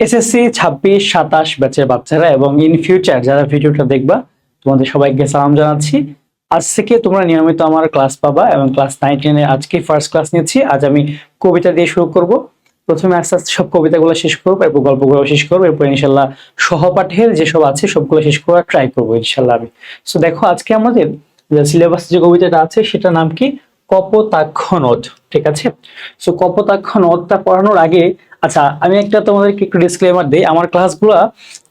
SSC ছাব্বিশ, সাতাশ ব্যাচের বাচ্চারা এবং ইন ফিউচার যারা ভিডিওটা দেখবা, তোমাদের সবাইকে সালাম জানাচ্ছি। আজ থেকে তোমরা নিয়মিত আমার ক্লাস পাবা এবং ক্লাস নাইন টেনের আজকে ফার্স্ট ক্লাস নিচ্ছি। আজ আমি কবিতা দিয়ে শুরু করব। প্রথমে আস্তে আস্তে সব কবিতাগুলো শেষ করব, এরপর গল্পগুলো শেষ করব, এরপর ইনশাল্লাহ সহপাঠের যেসব আছে সবগুলো শেষ করার ট্রাই করব ইনশাল্লাহ আমি। সো দেখো, আজকে আমাদের সিলেবাস যে কবিতাটা আছে, সেটার নাম কি? কপোতাক্ষ নদ ঠিক আছে? সো কপোতাক্ষ নদটা পড়ানোর আগে আচ্ছা আমি একটা তোমাদেরকে একটু ডিসক্লেমার দিই। আমার ক্লাসগুলো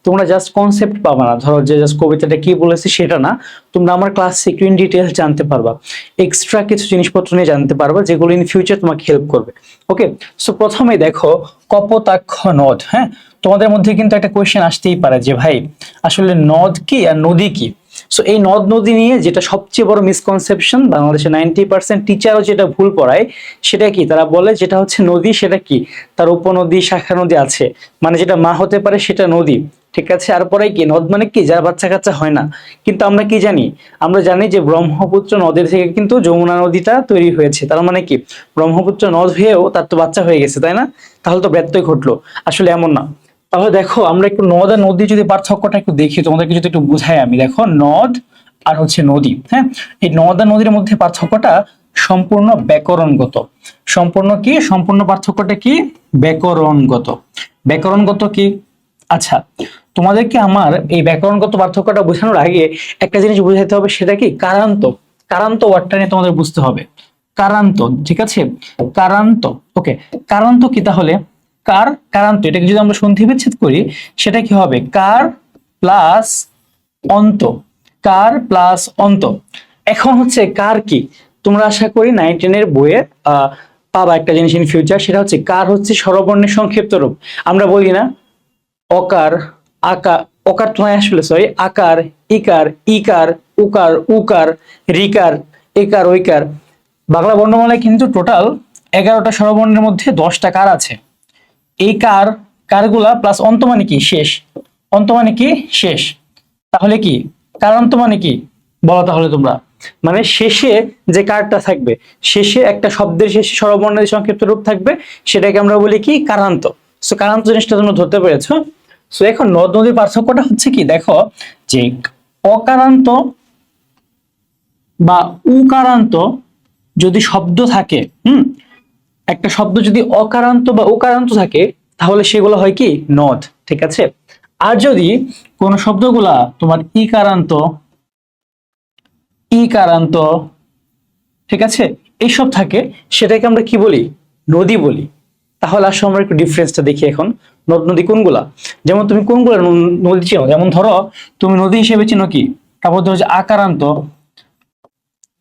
তোমরা জাস্ট কনসেপ্ট পাবা না। ধরো যে জাস্ট কবিতাটা কি বলেছি সেটা না। তোমরা আমার ক্লাস একটু ডিটেলস জানতে পারবা। এক্সট্রা কিছু জিনিসপত্র নিয়ে জানতে পারবা, যেগুলো ইন ফিউচার তোমাকে হেল্প করবে। ওকে সো প্রথমে দেখো কপোতাক্ষ নদ হ্যাঁ? তোমাদের মধ্যে কিন্তু একটা কোয়েশ্চেন আসতেই পারে যে, ভাই, আসলে নদ কি আর নদী কি? সো এই নদ নদী নিয়ে যেটা সবচেয়ে বড় মিসকনসেপশন বাংলাদেশে নাইনটি পার্সেন্ট টিচারও যেটা ভুল পড়ায়, সেটা কি? তারা বলে যেটা হচ্ছে নদী, সেটা কি? তার উপনদী, শাখা নদী আছে। মানে যেটা মা হতে পারে, সেটা নদী। ঠিক আছে? আর পরে কি? নদ মানে কি? যার বাচ্চা কাচ্চা হয় না। কিন্তু আমরা কি জানি? আমরা জানি যে ব্রহ্মপুত্র নদের থেকে কিন্তু যমুনা নদীটা তৈরি হয়েছে। তার মানে কি? ব্রহ্মপুত্র নদ হয়েও তার তো বাচ্চা হয়ে গেছে, তাই না? তাহলে তো ব্যত্যয় ঘটলো। আসলে এমন না। তাহলে দেখো, আমরা একটু নদ আর নদী যদি পার্থক্যটা একটু দেখি, তোমাদেরকে যদি একটু বুঝাই আমি। দেখো, নদ আর হচ্ছে নদী হ্যাঁ? এই নদ আর নদীর মধ্যে পার্থক্যটা সম্পূর্ণ ব্যাকরণগত। সম্পূর্ণ কি? সম্পূর্ণ পার্থক্যটা কি? ব্যাকরণগত। ব্যাকরণগত কি? আচ্ছা তোমাদেরকে আমার এই ব্যাকরণগত পার্থক্যটা বোঝানোর আগে একটা জিনিস বুঝাইতে হবে, সেটা কি? কারান্ত। কারান্ত ওয়ার্ডটা নিয়ে তোমাদের বুঝতে হবে। কারান্ত, ঠিক আছে? কারান্ত ওকে কারান্ত কি তাহলে? কার? কারান্ত এটাকে যদি আমরা সন্ধি বিচ্ছেদ করি, সেটা কি হবে? কার প্লাস অন্ত। কার প্লাস অন্ত। এখন হচ্ছে কার কি? তোমরা আশা করি নাইন টেনের বইয়ে পাবা একটা জিনিস ইন ফিউচার সেটা হচ্ছে কার হচ্ছে স্বরবর্ণের সংক্ষিপ্ত রূপ। আমরা বলি না, অকার আকার অকার তো নয় আসলে সরি আকার, ইকার ইকার, উকার উকার, রিকার, একার, ঐকার। বাংলা বর্ণমালায় কিন্তু টোটাল এগারোটা স্বরবর্ণের মধ্যে দশটা কার আছে। এই কার, কারগুলা প্লাস অন্ত মানে কি? শেষ। অন্ত মানে কি? শেষ। তাহলে কি? কারান্ত মানে কি? বলো তাহলে তোমরা। মানে শেষে যে কারটা থাকবে, শেষে একটা শব্দের শেষে স্বরবর্ণের সংক্ষিপ্ত রূপ থাকবে, সেটাকে আমরা বলি কি? কারান্ত। সো কারান্ত জিনিসটা তোমরা ধরতে পেরেছ। সো এখন নদ নদীর পার্থক্যটা হচ্ছে কি? দেখো, যে অকারান্ত বা উকারান্ত যদি শব্দ থাকে, হুম? একটা শব্দ যদি অকারান্ত বা উকারান্ত থাকে, তাহলে সেগুলো হয় কি? নদ ঠিক আছে? আর যদি কোন শব্দগুলা তোমার ইকারান্ত ইকারান্ত, ঠিক আছে? এইসব থাকে, সেটাকে আমরা কি বলি? নদী বলি। তাহলে আসলে আমরা একটু ডিফারেন্সটা দেখি এখন। নদ, নদী কোনগুলা? যেমন তুমি কোনগুলা নদী চিনো? যেমন ধরো, তুমি নদী হিসেবে চিনো কি? তারপর ধরো যে আকারান্ত,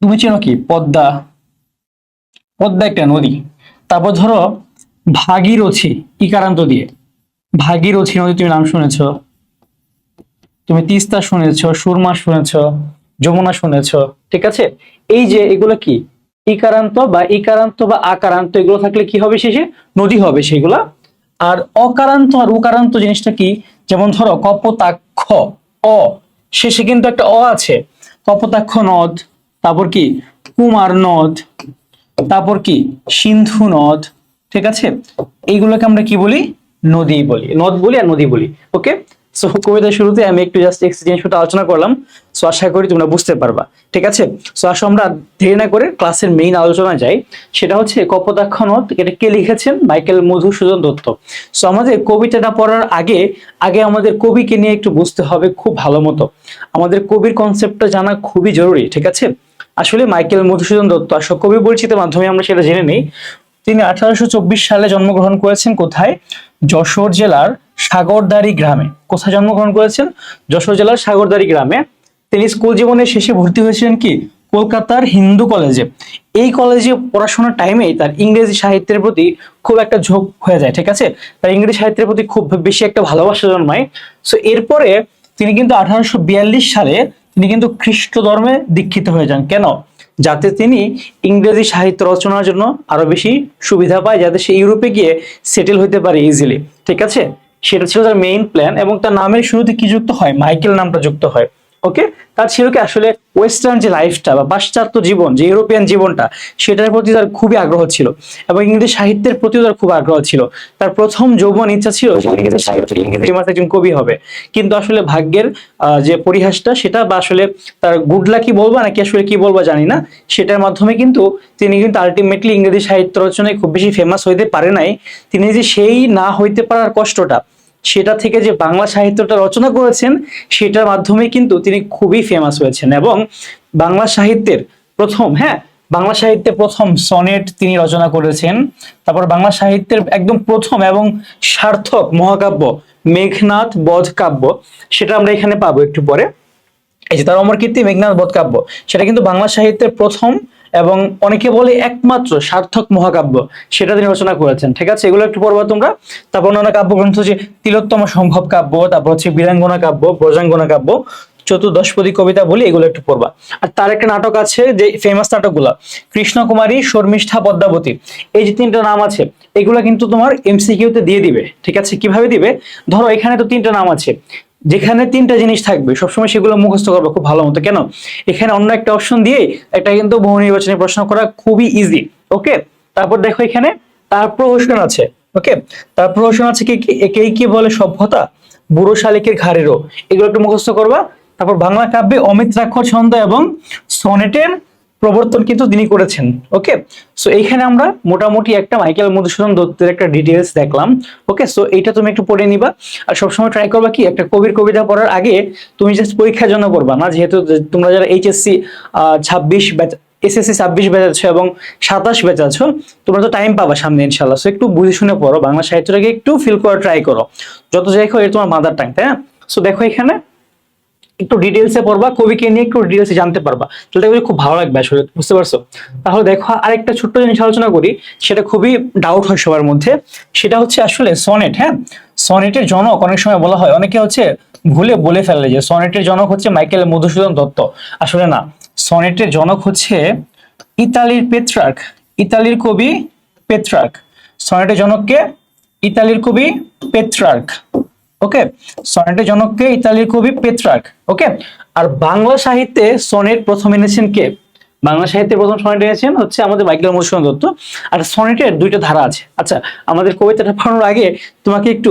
তুমি চিনো কি? পদ্মা। পদ্মা একটা নদী। তারপর ধরো ভাগীরথী, ইকারান্ত দিয়ে। ভাগীরথী নদী তুমি নাম শুনেছ, তুমি তিস্তা শুনেছ, সুরমা শুনেছ, যমুনা শুনেছ, ঠিক আছে? এই যে এগুলো কি? ইকারান্ত বা ইকারান্ত বা আকারান্ত, এগুলো থাকলে কি হবে শেষে? নদী হবে সেগুলা। আর অকারান্ত আর উকারান্ত জিনিসটা কি? যেমন ধরো কপতাক্ষ, অ। শেষে কিন্তু একটা অ আছে। কপতাক্ষ নদ, তারপর কি? কুমার নদ তারপর কি? সিন্ধু নদ, ঠিক আছে? এইগুলোকে আমরা কি বলি? নদী বলি। নদ বলি আর নদী বলি ওকে সো কবিতার শুরুতে আমি একটু জাস্ট জিনিসটা আলোচনা করলাম। সো আশা করি তোমরা বুঝতে পারবা, ঠিক আছে? সো আসো আমরা দেরি না করে ক্লাসের মেইন আলোচনায় যাই। সেটা হচ্ছে কপোতাক্ষ নদ, এটা কে লিখেছেন? মাইকেল মধুসূদন দত্ত। সো আমাদের কবিতাটা পড়ার আগে আগে আমাদের কবিকে নিয়ে একটু বুঝতে হবে খুব ভালো মতো। আমাদের কবির কনসেপ্টটা জানা খুবই জরুরি, ঠিক আছে? আসলে মাইকেল মধুসূদন দত্ত আসলে কবি পরিচিতের মাধ্যমে আমরা সেটা জেনে নেই। তিনি আঠারোশো চব্বিশ সালে জন্মগ্রহণ করেছেন কোথায়? যশোর জেলার সাগরদাড়ি গ্রামে। কোথায় জন্মগ্রহণ করেছেন? যশোর জেলার সাগরদাড়ি গ্রামে। তিনি স্কুল জীবনের শেষে ভর্তি হয়েছিলেন কি? কলকাতার হিন্দু কলেজে। এই কলেজে পড়াশোনার টাইমেই তার ইংরেজি সাহিত্যের প্রতি খুব একটা ঝোঁক হয়ে যায়, ঠিক আছে? তার ইংরেজি সাহিত্যের প্রতি খুব বেশি একটা ভালোবাসা জন্মায়। সো এরপরে তিনি কিন্তু আঠারোশো বিয়াল্লিশ সালে তিনি কিন্তু খ্রিস্ট ধর্মে দীক্ষিত হয়ে যান। কেন? যাতে তিনি ইংরেজি সাহিত্য রচনার জন্য আরও বেশি সুবিধা পায়, যাতে সে ইউরোপে গিয়ে সেটেল হতে পারে ইজিলি ঠিক আছে? সেটা ছিল তার মেইন প্ল্যান এবং তার নামের শুরুতে কি যুক্ত হয়? মাইকেল নামটা যুক্ত হয়। ওকে? তার ছিল কি আসলে ওয়েস্টার্ন যে লাইফটা বা পাশ্চাত্য জীবন যে ইউরোপিয়ান জীবনটা সেটার প্রতি তার খুবই আগ্রহ ছিল এবং ইংরেজি সাহিত্যের প্রতিও তার খুব আগ্রহ ছিল। তার প্রথম যৌবন ইচ্ছা ছিল একজন কবি হবে। কিন্তু আসলে ভাগ্যের আহ, যে পরিহাসটা সেটা বা আসলে তার গুড লাকি বলবা নাকি আসলে কি বলবা জানি না। সেটার মাধ্যমে কিন্তু তিনি কিন্তু আলটিমেটলি ইংরেজি সাহিত্য রচনায় খুব বেশি ফেমাস হইতে পারে নাই। তিনি যে সেই না হইতে পারার কষ্টটা সেটা থেকে যে বাংলা সাহিত্যটা রচনা করেছেন, সেটার মাধ্যমে কিন্তু তিনি খুবই ফেমাস হয়েছেন এবং বাংলা সাহিত্যের প্রথম হ্যাঁ বাংলা সাহিত্যে প্রথম সনেট তিনি রচনা করেছেন। তারপর বাংলা সাহিত্যের একদম প্রথম এবং সার্থক মহাকাব্য মেঘনাথ বধ কাব্য সেটা আমরা এখানে পাবো একটু পরে। এই যে তার অমর কীর্তি মেঘনাথ বধ কাব্য সেটা কিন্তু বাংলা সাহিত্যের প্রথম এবং অনেকে বলে একমাত্র সার্থক মহাকাব্য সেটা তিনি রচনা করেছেন। ঠিক আছে? এগুলো একটু পড়বা তোমরা। তারপর অন্যান্য কাব্যগ্রন্থ যে তিলোত্তম সম্ভব কাব্য, তারপর হচ্ছে বীরাঙ্গনা কাব্য, ব্রজাঙ্গনা কাব্য চতুর্দশপদী কবিতা বলি এগুলো একটু পড়বা। আর তার একটা নাটক আছে যে ফেমাস নাটকগুলো, কৃষ্ণকুমারী শর্মিষ্ঠা পদ্মাবতী। এই যে তিনটা নাম আছে, এগুলো কিন্তু তোমার এমসিকিউতে দিয়ে দিবে। ঠিক আছে? কীভাবে দিবে? ধরো এখানে তো তিনটা নাম আছে। যেখানে তিনটা জিনিস থাকবে, সবসময় সেগুলো মুখস্থ করবে খুব ভালো মতো। কেন? এখানে অন্য একটা অপশন দিয়ে এটা কিন্তু বহু নির্বাচনী প্রশ্ন করা খুবই ইজি ওকে তারপর দেখো এখানে, তার প্রহসন আছে ওকে তার প্রহসন আছে কি কি? একেই কি বলে সভ্যতা? বুড়ো শালিকের ঘাড়েরও এগুলো একটু মুখস্থ করবা। তারপর বাংলা কাব্যে অমিত রাক্ষর ছন্দ এবং সনেটের প্রবর্তন কিন্তু তিনি করেছেন ওকে সো এইখানে আমরা মোটামুটি একটা মাইকেল মধুসূদন দত্তের একটা ডিটেলস দেখলাম ওকে সো এইটা তুমি একটু পড়ে নিবা। আর সবসময় ট্রাই করবা কি, একটা কবির কবিতা পড়ার আগে তুমি জাস্ট পরীক্ষার জন্য পড়বা না, যেহেতু তোমরা যারা এইচএসসি ছাব্বিশ ব্যাচ এসএসসি ছাব্বিশ ব্যাচ এবং সাতাশ ব্যাচ আছো, তোমরা তো টাইম পাবা সামনে ইনশাল্লাহ সো একটু বুঝে শুনে পড়ো, বাংলা সাহিত্যটাকে একটু ফিল করা ট্রাই করো। যত যাই হোক এটা তোমার মাদার টাং তাই না? সো দেখো এখানে একটু ডিটেলসে পড়বা, কবিকে নিয়ে একটু ডিটেলসে জানতে পারবা। তাহলে দেখবে খুব ভালো লাগবে আসলে, বুঝতে পারছ? তাহলে দেখো, আরেকটা ছোট্ট জিনিস আলোচনা করি, সেটা খুবই ডাউট হয় সবার মধ্যে। সেটা হচ্ছে আসলে সনেট হ্যাঁ? সনেটের জনক অনেক সময় বলা হয়, অনেকে হচ্ছে ভুলে বলে ফেলে যে সনেটের জনক হচ্ছে মাইকেল মধুসূদন দত্ত। আসলে না সনেটের জনক হচ্ছে ইতালির পেট্রার্ক ইতালির কবি পেট্রার্ক সনেটের জনককে ইতালির কবি পেট্রার্ক ওকে সনেটের জনককে ইতালির কবি পেট্রার্ক ওকে আর বাংলা সাহিত্যে সনেট প্রথম এনেছেন কে? বাংলা সাহিত্যে প্রথম সনেট এনেছেন হচ্ছে আমাদের মাইকেল মধুসূদন দত্ত। আর সনেটের দুইটা ধারা আছে। আচ্ছা আমাদের কবিতাটা পড়ানোর আগে তোমাকে একটু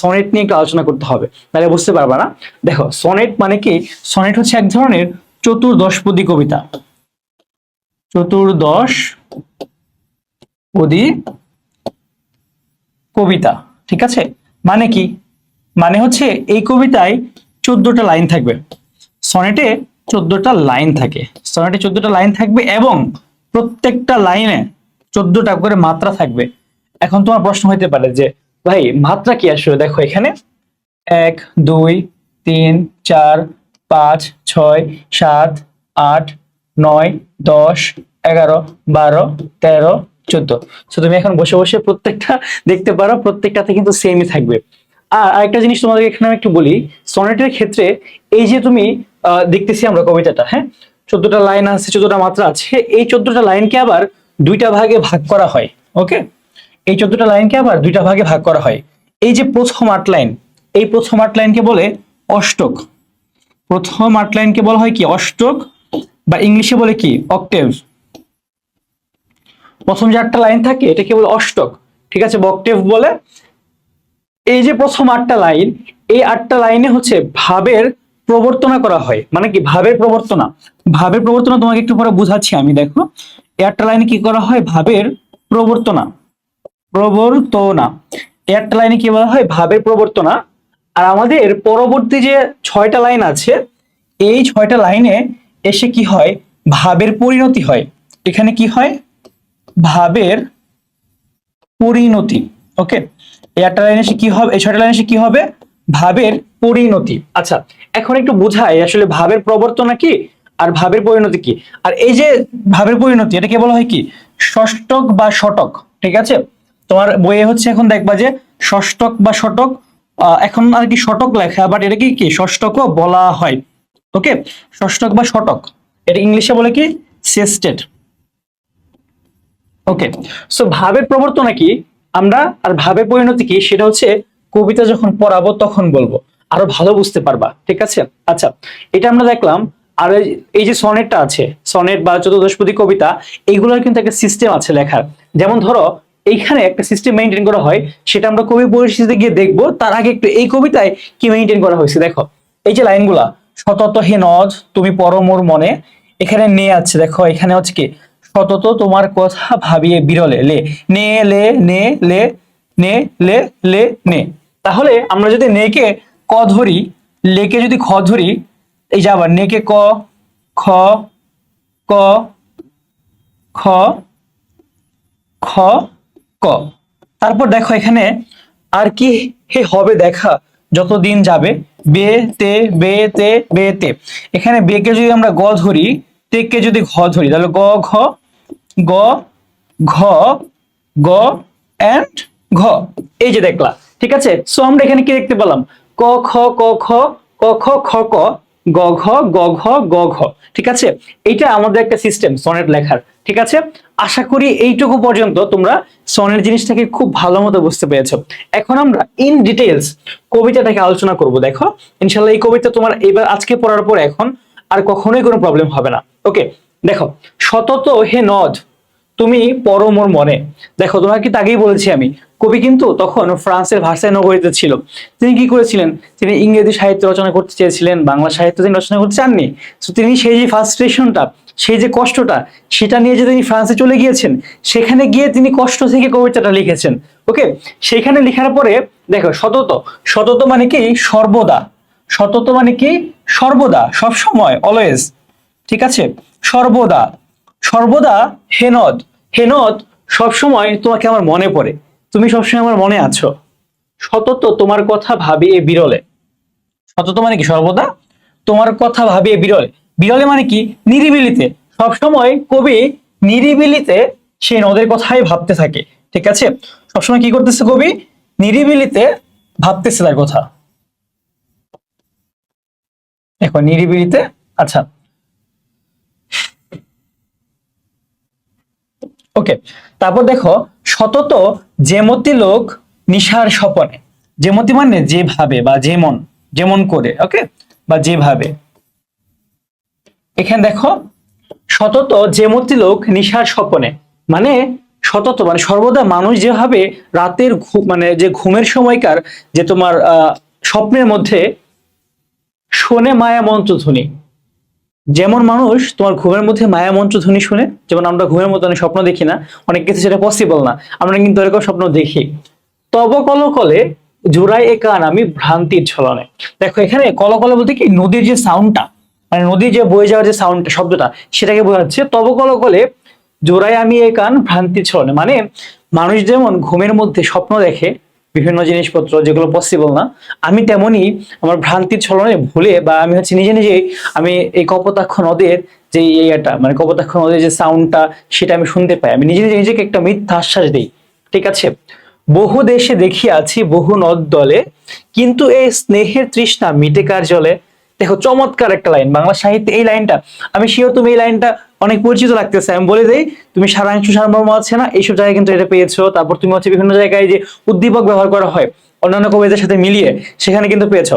সনেট নিয়ে একটু আলোচনা করতে হবে তাহলে বুঝতে পারবা না। দেখো সনেট মানে কি? সনেট হচ্ছে এক ধরনের চতুর্দশপদী কবিতা। চতুর্দশ পদী কবিতা, ঠিক আছে? মানে কি? মানে হচ্ছে এই কবিতায় চোদ্দটা লাইন থাকবে। সনেটে চোদ্দটা লাইন থাকে। সনেটে চোদ্দটা লাইন থাকবে এবং প্রত্যেকটা লাইনে চোদ্দটা করে মাত্রা থাকবে। এখন তোমার প্রশ্ন হইতে পারে যে, ভাই, মাত্রা কি আসলে? দেখো এখানে এক, দুই, তিন, চার, পাঁচ, ছয়, সাত, আট, নয়, দশ, এগারো, বারো, তেরো, চোদ্দ। তো তুমি এখন বসে বসে প্রত্যেকটা দেখতে পারো, প্রত্যেকটাতে কিন্তু সেমই থাকবে। আর আরেকটা জিনিস তোমাদের এখানে আমি একটু বলি সনেটের ক্ষেত্রে এই যে তুমি দেখতেছি আমরা কবিতাটা হ্যাঁ? চোদ্দটা লাইন আছে, চোদ্দটা মাত্রা আছে, এই চোদ্দটা লাইনকে আবার দুইটা ভাগে ভাগ করা হয় ওকে এই চোদ্দটা লাইনকে আবার দুইটা ভাগে ভাগ করা হয়। এই যে প্রথম আট লাইন এই প্রথম আট লাইনকে বলে অষ্টক। প্রথম আট লাইনকে বলা হয় কি, অষ্টক? বা ইংলিশে বলে কি অক্টেভ প্রথম যে লাইন থাকে, এটাকে বলে অষ্টক। ঠিক আছে বক্টেভ বলে এই যে প্রথম আটটা লাইন, এই আটটা লাইনে হচ্ছে ভাবের প্রবর্তনা করা হয়। মানে কি? ভাবের প্রবর্তনা। ভাবের প্রবর্তনা তোমাকে একটু পরে বুঝাচ্ছি আমি, দেখো। এই আটটা লাইনে কি করা হয়? ভাবের প্রবর্তনা। প্রবর্তনা। এই আটটা লাইনে কি বলা হয়? ভাবের প্রবর্তনা। আর আমাদের পরবর্তী যে ছয়টা লাইন আছে, এই ছয়টা লাইনে এসে কি হয়? ভাবের পরিণতি হয়। এখানে কি হয়? ভাবের পরিণতি। ওকে? এই আটটা লাইনে এসে কি হবে এই ছয়টা লাইনে এসে কি হবে? ভাবের পরিণতি। আচ্ছা এখন একটু বোঝাই, আসলে ভাবের প্রবর্তনা কি আর ভাবের পরিণতি কি? আর এই যে ভাবের পরিণতি, এটাকে বলা হয় কি? ষষ্ঠক বা শতক ঠিক আছে? তোমার বইয়ে হচ্ছে এখন দেখবা যে ষষ্ঠক বা শতক এখন আর কি শতক লেখা বাট এটা কি কি? ষষ্ঠকও বলা হয়, ওকে? ষষ্ঠক বা শতক এটা ইংলিশে বলে কি? সেস্টেড, ওকে? সো ভাবের প্রবর্তনা কি? আমরা আর ভাবে পরিণতি কি? সেটা হচ্ছে কবিতা যখন পড়াবো তখন বলব। আরও ভালো বুঝতে পারবা, ঠিক আছে? আচ্ছা এটা আমরা দেখলাম, আর এই- যে সনেটটা আছে, সনেট বা চতুর্দশপদী কবিতা, এইগুলোর কিন্তু একটা সিস্টেম আছে লেখার। যেমন ধরো, এইখানে একটা সিস্টেম মেনটেন করা হয়, সেটা আমরা কবি পরিস্থিতিতে গিয়ে দেখব, তার আগে একটু এই কবিতায় কি মেনটেন করা হয়েছে, দেখো। এই যে লাইনগুলা, সতত হে নজ, তুমি পরমোর মনে, এখানে নে আছে, দেখো, এখানে হচ্ছে কি সতত তোমার কথা ভাবিয়ে বিরলে, লে, নে লে নে লে নে, লে লে, নে। তাহলে আমরা যদি নেকে ক ধরি, লেকে যদি খ ধরি, এই যে আবার নেকে ক, খ ক, খ খ, ক। তারপর দেখো এখানে আর কি হে হবে দেখা, যতদিন যাবে, বে, তে বে তে বে, তে। এখানে বেকে যদি আমরা গ ধরি তেকে যদি ঘ ধরি, তাহলে গ, ঘ গ, ঘ, গ অ্যান্ড ঘ। এই যে দেখলা, ঠিক আছে? সো আমরা এখানে কি দেখতে পেলাম? ক, খ ক খ ক, খ খ, ক, গ, ঘ গ ঘ গ, ঘ, ঠিক আছে? এইটা আমাদের একটা সিস্টেম সনেট লেখার, ঠিক আছে? আশা করি এইটুকু পর্যন্ত তোমরা সনেট জিনিসটাকে খুব ভালো মতো বুঝতে পেরেছ। এখন আমরা ইন ডিটেলস কবিতাটাকে আলোচনা করব, দেখো। ইনশাল্লাহ এই কবিতা তোমার এবার আজকে পড়ার পর এখন আর কখনোই কোনো প্রবলেম হবে না। ওকে দেখো, সতত হে নদ, তুমি পরমোর মনে। দেখো, তোমাকে আগেই বলেছি আমি, কবি কিন্তু তখন ফ্রান্সের ভাষায় নগরীতে ছিল। তিনি কি করেছিলেন? তিনি ইংরেজি সাহিত্য রচনা করতে চেয়েছিলেন, বাংলা সাহিত্য তিনি রচনা করতে চাননি। তো তিনি সেই যে ফার্স্ট্রেশনটা সেই যে কষ্টটা, সেটা নিয়ে যে তিনি ফ্রান্সে চলে গিয়েছেন, সেখানে গিয়ে তিনি কষ্ট থেকে কবিতাটা লিখেছেন। ওকে? সেখানে লেখার পরে, দেখো, সতত সতত মানে কি? সর্বদা। সতত মানে কি? সর্বদা সব সময় অলওয়েজ ঠিক আছে? সর্বদা সর্বদা হেনদ। হেনদ সবসময় তোমাকে আমার মনে পড়ে। তুমি সবসময় আমার মনে আছো। সতত তোমার কথা ভাবি এ বিরলে। সতত মানে কি সর্বদা? তোমার কথা ভাবি এ বিরলে। বিরলে মানে কি? নিরিবিলিতে। সবসময় কবি নিরিবিলিতে সেই নদের কথাই ভাবতে থাকে। ঠিক আছে? সবসময় কি করতেছে কবি? নিরিবিলিতে ভাবতেছে তার কথা। দেখো নিরিবিলিতে আচ্ছা ওকে, তারপর দেখো, সতত যেমতি লোক নিশার স্বপনে। যেমতি মানে যেভাবে বা যেমন যেমন করে, ওকে? বা যেভাবে এখানে দেখো, সতত যেমতি লোক নিশার স্বপনে। মানে সতত মানে সর্বদা মানুষ যেভাবে রাতের মানে যে ঘুমের সময়কার, যে তোমার স্বপ্নের মধ্যে শোনে মায়া মন্ত্রধ্বনি। যেমন মানুষ তোমার ঘুমের মধ্যে মায়া মন্ত্র ধ্বনি শুনে, যেমন আমরা ঘুমের মধ্যে অনেক স্বপ্ন দেখি না, অনেক কিছু সেটা পসিবল না, আমরা কিন্তু এরকম স্বপ্ন দেখি। তব কলকলে জোড়াই এ কান, আমি ভ্রান্তির ছলনে। দেখো এখানে কলকলে বলতে কি, নদীর যে সাউন্ডটা মানে নদীর যে বয়ে যাওয়ার যে সাউন্ডটা শব্দটা, সেটাকে বোঝাচ্ছে, তব কলকলে জোড়াই আমি এ কান, ভ্রান্তির ছলনে। মানে মানুষ যেমন ঘুমের মধ্যে স্বপ্ন দেখে বিভিন্ন জিনিসপত্র যেগুলো পসিবল না, আমি তেমনি আমার ভ্রান্তির ছলনে ভুলে বা আমি হচ্ছে নিজে নিজে আমি এই কপোতাক্ষ নদের যে ইয়েটা মানে কপোতাক্ষ নদের যে সাউন্ডটা সেটা আমি শুনতে পাই। আমি নিজে নিজে নিজেকে একটা মিথ্যা আশ্বাস দিই, ঠিক আছে? বহু দেশে দেখিয়াছি বহু নদ দলে, কিন্তু এই স্নেহের তৃষ্ণা মিটে কার জলে? দেখো চমৎকার একটা লাইন, বাংলা সাহিত্যে এই লাইনটা, আমি শিওর তুমি এই লাইনটা অনেক পরিচিত লাগতেছে। আমি বলে দিই, তুমি সারাংশ সারমর্ম আছে না? এইসব জায়গায় কিন্তু এটা পেয়েছ। তারপর তুমি হচ্ছে বিভিন্ন জায়গায় যে উদ্দীপক ব্যবহার করা হয়, অন্যান্য কবিদের সাথে মিলিয়ে সেখানে কিন্তু পেয়েছ।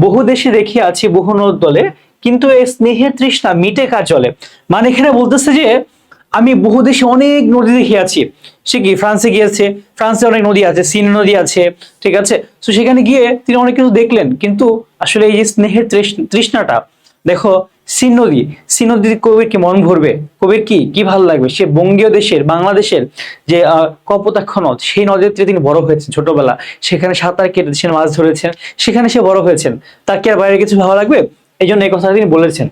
বহু দেশে দেখিয়া আছি, বহু নদ দলে, কিন্তু এই স্নেহের তৃষ্ণা মিটে কার চলে মানে এখানে বলতেছে যে, আমি বহু দেশে অনেক নদী দেখিয়াছি সে কি, ফ্রান্সে গিয়েছে, ফ্রান্সে অনেক নদী আছে সিন নদী আছে, ঠিক আছে? তো সেখানে গিয়ে তিনি অনেক কিছু দেখলেন, কিন্তু আসলে এই যে স্নেহের তৃষ্ণ- তৃষ্ণাটা, দেখো সিন নদী সিন নদী কবির কি মন ভরবে? কবির কি কি ভালো লাগবে? সে বঙ্গীয় দেশের, বাংলাদেশের যে কপোতাক্ষ নদ, সেই নদীতে তিনি বড় হয়েছেন ছোটবেলা। সেখানে সাঁতার কেটেছেন মাছ ধরেছেন, সেখানে সে বড় হয়েছেন। তার কি আর বাইরে কিছু ভালো লাগবে? এই জন্য এই কথা তিনি বলেছেন।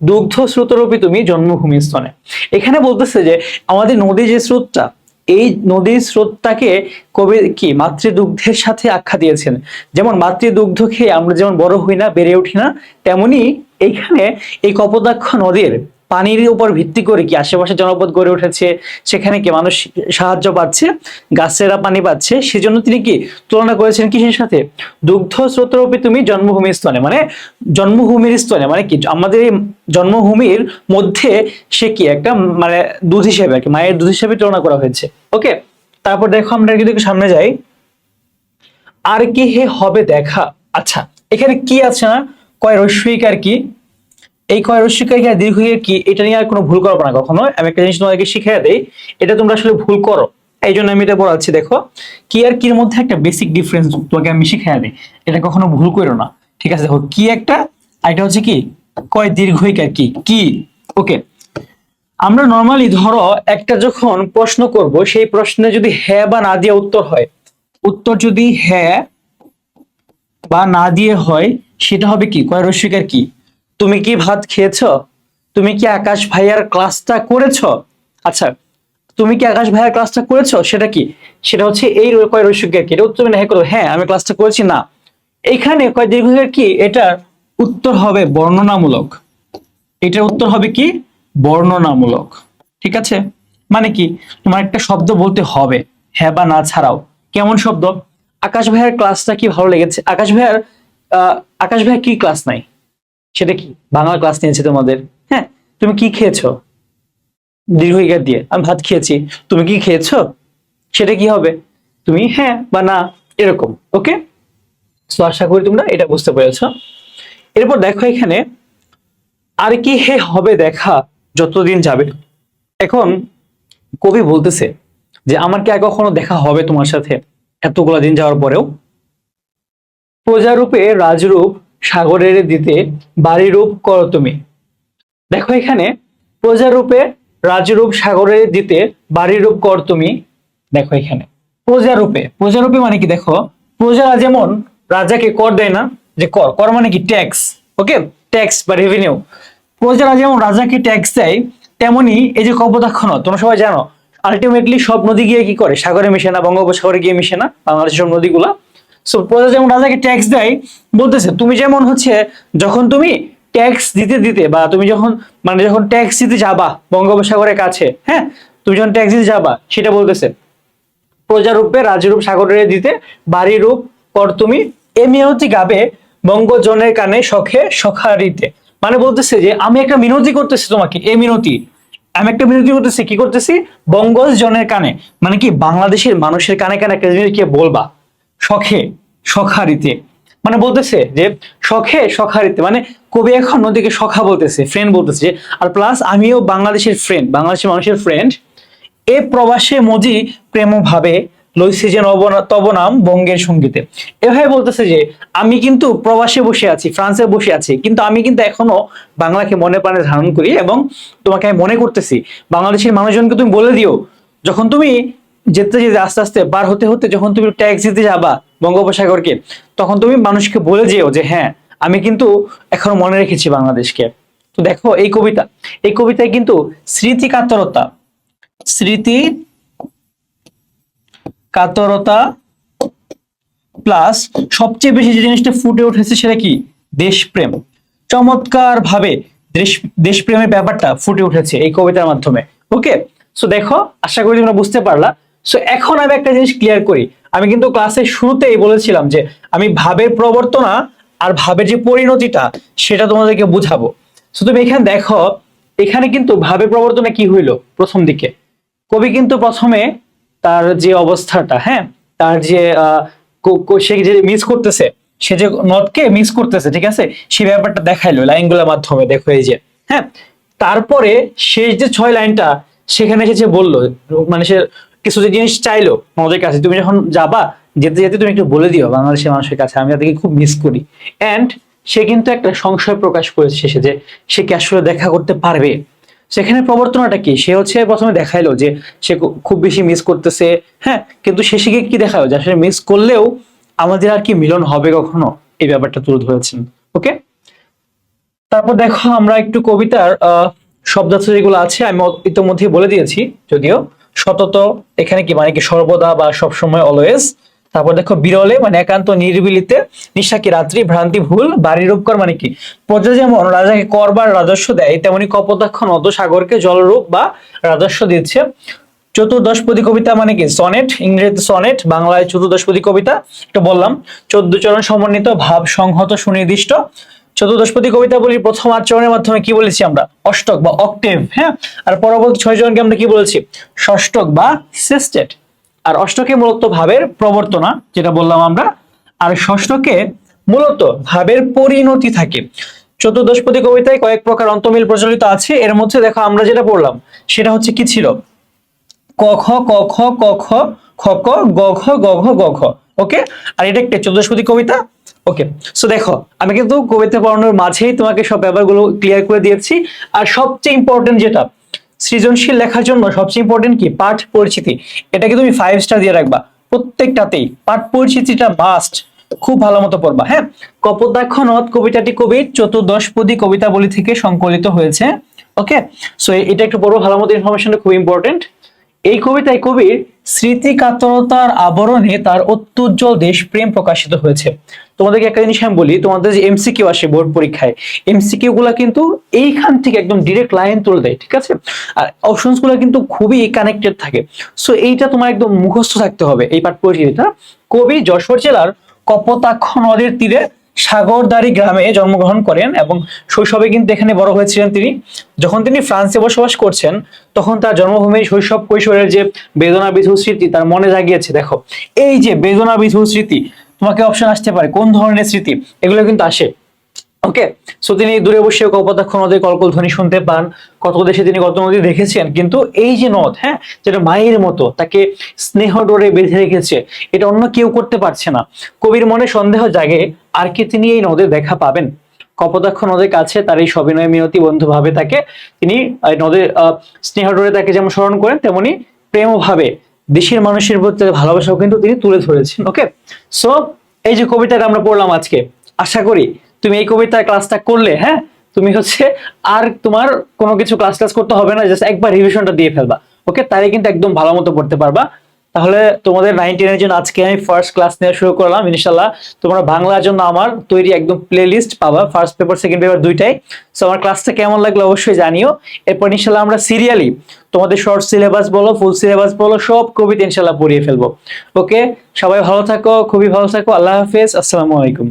দুগ্ধ স্রোতরূপী তুমি জন্মভূমি স্তনে। এখানে বলতেছে যে, আমাদের নদীর যে স্রোতটা, এই নদীর স্রোতটাকে কবি কি, মাতৃদুগ্ধের সাথে আখ্যা দিয়েছেন। যেমন মাতৃদুগ্ধ খেয়ে আমরা যেমন বড় হই না, বেড়ে উঠি না, তেমনি এইখানে এই কপোতাক্ষ নদীর পানির উপর ভিত্তি করে কি আশেপাশে জনপদ গড়ে উঠেছে? সেখানে কি মানুষ সাহায্য পাচ্ছে? গাছেরা পানি পাচ্ছে? সেজন্য তিনি কি তুলনা করেছেন কিসের সাথে? দুগ্ধ স্রোতরূপী তুমি জন্মভূমির স্তনে মানে জন্মভূমির স্তনে মানে কি? আমাদের এই জন্মভূমির মধ্যে সে কি একটা মানে দুধ হিসেবে মায়ের দুধ হিসেবে তুলনা করা হয়েছে। ওকে? তারপর দেখো আমরা যদি সামনে যাই। আর কি হে হবে দেখা? আচ্ছা এখানে কি আছে না? কয় রস্যইক আর কি? এই কয় রস্যইক আর দীর্ঘইকার কি? এটা নিয়ে আর কোনো ভুল করব না কখনো। আমি একটা জিনিস তোমাদেরকে শিখিয়ে দেই। এটা তোমরা আসলে ভুল করো। এই জন্য আমি এটা পড়াচ্ছি দেখো। কি আর কির মধ্যে একটা বেসিক ডিফারেন্স তোমাকে আমি শিখিয়ে দিই। এটা কখনো ভুল করো না। ঠিক আছে, দেখো, কি একটা, আর এটা হচ্ছে কি? কয় দীর্ঘইকার কি? কি? ওকে আমরা নর্মালি ধরো একটা যখন প্রশ্ন করব, সেই প্রশ্নে যদি হ্যাঁ বা না দিয়ে উত্তর হয়, উত্তর যদি হ্যাঁ বা না দিয়ে হয় সেটা হবে কি? কয় রস্বীকার কি? তুমি কি ভাত খেয়েছ? তুমি কি আকাশ ভাইয়ার ক্লাসটা করেছ? আচ্ছা তুমি কি আকাশ ভাইয়ার ক্লাসটা করেছ? সেটা কি? সেটা হচ্ছে এই কয় রস্বীকার কি? এটা উত্তর না করো হ্যাঁ আমি ক্লাসটা করেছি, না। এখানে কয় দীর্ঘকার কি? এটার উত্তর হবে বর্ণনামূলক। এটার উত্তর হবে কি? বর্ণনামূলক। ঠিক আছে? মানে কি? তোমার একটা শব্দ বলতে হবে হ্যাঁ বা না ছাড়াও। কেমন শব্দ? আকাশ ভাইয়ার ক্লাসটা কি ভালো লেগেছে? আকাশ ভাইয়ার আকাশ ভাইয়ার কি ক্লাস নাই? সেটা কি? বাংলা ক্লাস নিয়েছে তোমাদের? হ্যাঁ তুমি কি খেয়েছো? দীর্ঘিকার দিয়ে। আমি ভাত খেয়েছি। তুমি কি খেয়েছো? সেটা কি হবে? তুমি হ্যাঁ বা না, এরকম, ওকে? তো আশা করি তোমরা এটা বুঝতে পেরেছ। এরপর দেখো এখানে, আর কি হে হবে দেখা, যতদিন যাবে। এখন কবি বলতেছে যে, আমার কি আর কখনো দেখা হবে তোমার সাথে? এতগুলো দিন যাওয়ার পরেও। প্রজারূপে রাজরূপ, সাগরের দিতে বাড়িরূপ করো তুমি। দেখো এখানে, প্রজারূপে রাজরূপ, সাগরের দিতে বাড়িরূপ কর তুমি। দেখো এখানে, প্রজারূপে প্রজারূপে মানে কি দেখো, প্রজারা যেমন রাজাকে কর দেয় না, যে কর কর মানে কি ট্যাক্স ওকে ট্যাক্স বা রেভিনিউ প্রজারা যেমন রাজাকে ট্যাক্স দেয়, তেমনি এই যে কপোতাক্ষ তোমরা সবাই জানো আলটিমেটলি সব নদী গিয়ে কি করে? সাগরে মিশে না, বঙ্গোপসাগরে গিয়ে মিশে না, বাংলাদেশের সব নদীগুলা সো প্রজা যেমন রাজাকে ট্যাক্স দেয়, বলতেছে, তুমি যেমন হচ্ছে, যখন তুমি ট্যাক্স দিতে দিতে বা তুমি যখন মানে যখন ট্যাক্স দিতে যাবা বঙ্গোপসাগরের কাছে হ্যাঁ? তুমি যখন ট্যাক্স দিতে যাবা, সেটা বলতেছে। প্রজারূপে রাজরূপ সাগরের দিতে বাড়ি রূপ কর তুমি এ মিনতি গাবে বঙ্গজনের কানে শখে সখারিতে মানে বলতেছে যে, আমি একটা মিনতি করতেছি তোমাকে, এ মিনতি। আমি একটা মিনতি করতেছি, কি করতেছি? বঙ্গজ জনের কানে। মানে কি, বাংলাদেশের মানুষের কানে কানে একটা জিনিস কি বলবা। শখে সখারিতে মানে বলতেছে যে, শখে সখারিতে মানে কবি এখন নদীকে সখা বলতেছে ফ্রেন্ড বলতেছে আর প্লাস আমিও বাংলাদেশের ফ্রেন্ড বাংলাদেশের মানুষের ফ্রেন্ড এ প্রবাসে মজি প্রেম ভাবে লইছে যে তব নাম বঙ্গের সঙ্গীতে। এভাবে বলতেছে যে, আমি কিন্তু প্রবাসে বসে আছি, ফ্রান্সে বসে আছি, কিন্তু আমি কিন্তু এখনও বাংলাকে মনে প্রাণে ধারণ করি এবং তোমাকে আমি মনে করতেছি, বাংলাদেশের মানুষজনকে তুমি বলে দিও, যখন তুমি যেতে যেতে আস্তে আস্তে পার হতে হতে যখন তুমি ট্যাক্স দিতে যাবা বঙ্গোপসাগরকে, তখন তুমি মানুষকে বলে যেও যে হ্যাঁ আমি কিন্তু এখনও মনে রেখেছি বাংলাদেশকে। তো দেখো এই কবিতা, এই কবিতায় কিন্তু স্মৃতি কাতরতা স্মৃতি কাতরতা প্লাস সবচেয়ে বেশি যে জিনিসটা ফুটে উঠেছে সেটা কি? দেশপ্রেম। চমৎকার ভাবে দেশ, দেশপ্রেমের ব্যাপারটা ফুটে উঠেছে এই কবিতার মাধ্যমে। ওকে সো দেখো, আশা করি তোমরা বুঝতে পারলা। সো এখন আমি একটা জিনিস ক্লিয়ার করি। আমি কিন্তু ক্লাসের শুরুতেই বলেছিলাম যে, আমি ভাবের প্রবর্তনা আর ভাবের যে পরিণতিটা, সেটা তোমাদেরকে বুঝাবো। সো তুমি এখানে দেখো, এখানে কিন্তু ভাবের প্রবর্তনা কি হইল? প্রথম দিকে। কবি কিন্তু প্রথমে তার যে অবস্থাটা হ্যাঁ? তার যে সে যে মিস করতেছে, সে যে নদকে মিস করতেছে, ঠিক আছে? সেই ব্যাপারটা দেখাইলো লাইনগুলোর মাধ্যমে, দেখো এই যে হ্যাঁ? তারপরে শেষ যে ছয় লাইনটা, সেখানে এসে বলল মানে সে কিছু যে জিনিস চাইলো আমাদের কাছে, তুমি যখন যাবা, যেতে যেতে তুমি একটু বলে দিও বাংলাদেশের মানুষের কাছে, আমি তাদেরকে খুব মিস করি। অ্যান্ড সে কিন্তু একটা সংশয় প্রকাশ করেছে শেষে যে সে কি আসলে দেখা করতে পারবে? সেখানে প্রবর্তনাটা কি? সে হচ্ছে প্রথমে দেখাইলো যে সে খুব বেশি মিস করতেছে হ্যাঁ? কিন্তু শেষে গিয়ে কি দেখাল? যে আসলে মিস করলেও আমাদের আর কি মিলন হবে কখনো? এই ব্যাপারটা তুলে ধরেছেন। ওকে তারপর দেখো আমরা একটু কবিতার, আহ, শব্দার্থ যেগুলো আছে, আমি ইতোমধ্যেই বলে দিয়েছি, যদিও। সতত এখানে কি মানে কি সর্বদা বা সবসময় অলওয়েজ তারপর দেখো বিরলে মানে একান্ত নিরিবিলিতে নিশাকি রাত্রি, ভ্রান্তি, ভুল, বাড়ির রূপকর মানে কি? প্রজা যেমন রাজাকে কর বা রাজস্ব দেয়, তেমনি কপোতাক্ষ, নদ, সাগরকে জলরূপ বা রাজস্ব দিচ্ছে। চতুর্দশপদী কবিতা মানে কি? সনেট, ইংরেজিতে সনেট, বাংলায় চতুর্দশপদী কবিতা। এটা বললাম, চোদ্দ চরণ সমন্বিত ভাব সংহত সুনির্দিষ্ট চতুর্দশপদী কবিতা বলি প্রথম আচরণের মাধ্যমে কি বলেছি আমরা? অষ্টক বা অক্টেভ হ্যাঁ? আর পরবর্তী ছয় জনকে আমরা কি বলেছি? ষষ্ঠক বা সেস্টেট আর অষ্টকে মূলত ভাবের প্রবর্তনা, যেটা বললাম আমরা। আর ষষ্ঠকে মূলত ভাবের পরিণতি থাকে। চতুর্দশপদী কবিতায় কয়েক প্রকার অন্তমিল প্রচলিত আছে। এর মধ্যে দেখো আমরা যেটা পড়লাম, সেটা হচ্ছে কি ছিল? ক, খ ক খ ক, খ খ, ক, গ, ঘ গ ঘ গ, ঘ, ওকে? আর এটা একটা চতুর্দশপদী কবিতা ওকে সো দেখো, আমি কিন্তু কবিতা পড়ানোর মাঝেই তোমাকে সব ব্যাপারগুলো ক্লিয়ার করে দিয়েছি। আর সবচেয়ে ইম্পর্টেন্ট যেটা, সৃজনশীল লেখার জন্য সবচেয়ে ইম্পর্টেন্ট কি? পাঠ পরিচিতি। এটাকে তুমি ফাইভ স্টার দিয়ে রাখবা। প্রত্যেকটাতেই পাঠ পরিচিতিটা মাস্ট খুব ভালো মতো পড়বা হ্যাঁ? কপোতাক্ষ নদ কবিতাটি কবির চতুর্দশপদী কবিতাবলী থেকে সংকলিত হয়েছে। ওকে সো এটা একটু পড়ব ভালো মতো ইনফরমেশনটা খুব ইম্পর্টেন্ট এই কবিতায় কবির স্মৃতি কাতরতার আবরণে তার অত্যুজ্জ্বল দেশপ্রেম প্রকাশিত হয়েছে। তোমাদেরকে একটা জিনিস আমি বলি, তোমাদের যে এমসিকিউ আসে বোর্ড পরীক্ষায় এমসিকিউ গুলা কিন্তু এইখান থেকে একদম ডিরেক্ট লাইন তুলে দেয়, ঠিক আছে? আর অপশনসগুলো কিন্তু খুবই কানেক্টেড থাকে। সো এইটা তোমার একদম মুখস্থ থাকতে হবে, এই পাঠ পরিচিতিটা কবি যশোর জেলার কপোতাক্ষ নদের তীরে সাগরদারি গ্রামে জন্মগ্রহণ করেন এবং শৈশবে কিন্তু এখানে বড় হয়েছিলেন তিনি। যখন তিনি ফ্রান্সে বসবাস করছেন, তখন তার জন্মভূমি শৈশব কৈশোরের যে বেদনা বিধু স্মৃতি, তার মনে জাগিয়েছে। দেখো, এই যে বেদনা বিধু স্মৃতি, তোমাকে অপশন আসতে পারে, কোন ধরনের স্মৃতি? এগুলো কিন্তু আসে। ওকে সো তিনি দূরে বসে কপোতাক্ষ নদীর কলকল ধ্বনি শুনতে পান। কত দেশে তিনি কত নদী দেখেছেন? কিন্তু এই যে নদ হ্যাঁ যেটা মায়ের মতো, তাকে স্নেহ ডোরে বেঁধে রেখেছে, এটা অন্য কেউ করতে পারছে না। কবির মনে সন্দেহ জাগে, আর কি তিনি এই নদে দেখা পাবেন? কপোতাক্ষ নদের কাছে তার এই সবিনয় মিনতি বন্ধু ভাবে তাকে, তিনি নদের স্নেহ ডোরে তাকে যেমন স্মরণ করেন, তেমনি প্রেম ভাবে, দেশের মানুষের প্রতি ভালোবাসাও কিন্তু তিনি তুলে ধরেছেন। ওকে সো এই যে কবিতাটা আমরা পড়লাম আজকে, আশা করি তুমি এই কবিতার ক্লাসটা করলে হ্যাঁ? তুমি হচ্ছে আর তোমার কোনো কিছু ক্লাস ক্লাস করতে হবে না জাস্ট একবার রিভিশনটা দিয়ে ফেলবা ওকে তাহলে কিন্তু একদম ভালো মতো পড়তে পারবা। তাহলে তোমাদের নাইন টেনের জন্য আজকে আমি ফার্স্ট ক্লাস নেওয়া শুরু করলাম ইনশাল্লাহ তোমরা বাংলার জন্য আমার তৈরি একদম প্লে লিস্ট পাবা ফার্স্ট পেপার সেকেন্ড পেপার দুইটাই। সো আমার ক্লাসটা কেমন লাগল অবশ্যই জানিও। এরপর ইনশাল্লাহ আমরা সিরিয়ালি তোমাদের শর্ট সিলেবাস বলো ফুল সিলেবাস বলো, সব কবিতা ইনশাল্লাহ পড়িয়ে ফেলব ওকে সবাই ভালো থাকো, খুবই ভালো থাকো, আল্লাহ হাফেজ, আসসালামু আলাইকুম।